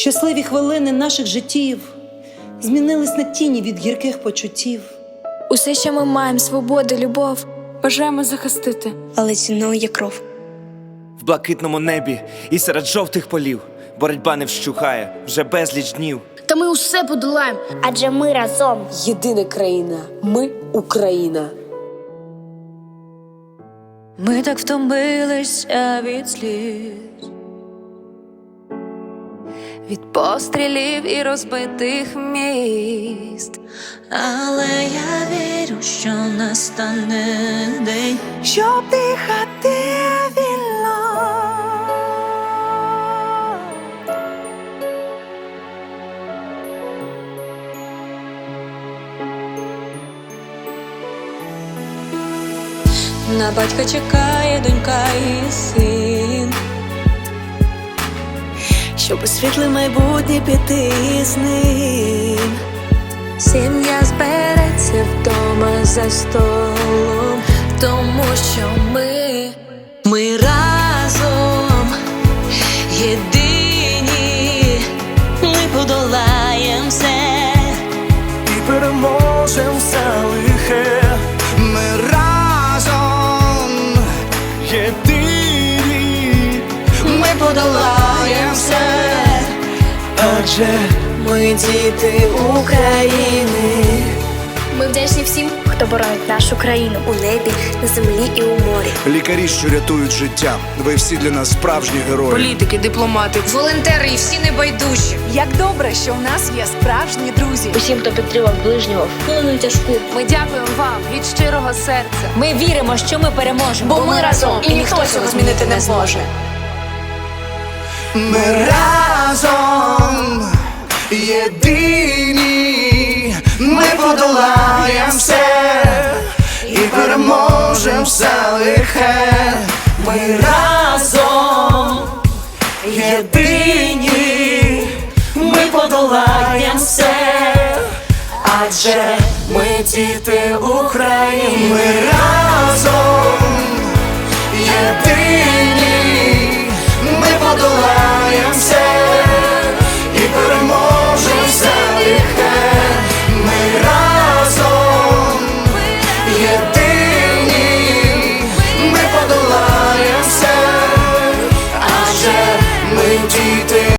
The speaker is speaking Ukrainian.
Щасливі хвилини наших життів змінились на тіні від гірких почуттів. Усе, що ми маємо, свободу, любов. Бажаємо захистити. але ціною є кров. В блакитному небі і серед жовтих полів боротьба не вщухає вже безліч днів. Та ми усе подолаємо. Адже ми разом. Єдина країна. Ми Україна. Ми так втомилися від сліз, від пострілів і розбитих міст. Але я вірю, що настане день, щоб дихати вільно. На батька чекає донька і син, щоб у світле майбутнє піти з ним. Сім'я збереться вдома за столом, тому що ми, ми разом єдині, ми подолаєм все. і переможем все лихе. Адже Ми діти України. Ми вдячні всім, хто боронить нашу країну. У небі, на землі і у морі. лікарі, що рятують життя. Ви всі для нас справжні герої. Політики, дипломати. Волонтери і всі небайдужі. Як добре, що у нас є справжні друзі. Усім, хто підтримав ближнього в хвилину тяжку. Ми дякуємо вам від щирого серця. Ми віримо, що ми переможемо. Бо ми разом, і ніхто цього змінити не зможе. Ми разом єдині, ми подолаєм все і переможем все лихе. Ми разом єдині, ми подолаєм все, адже ми діти України. Ми разом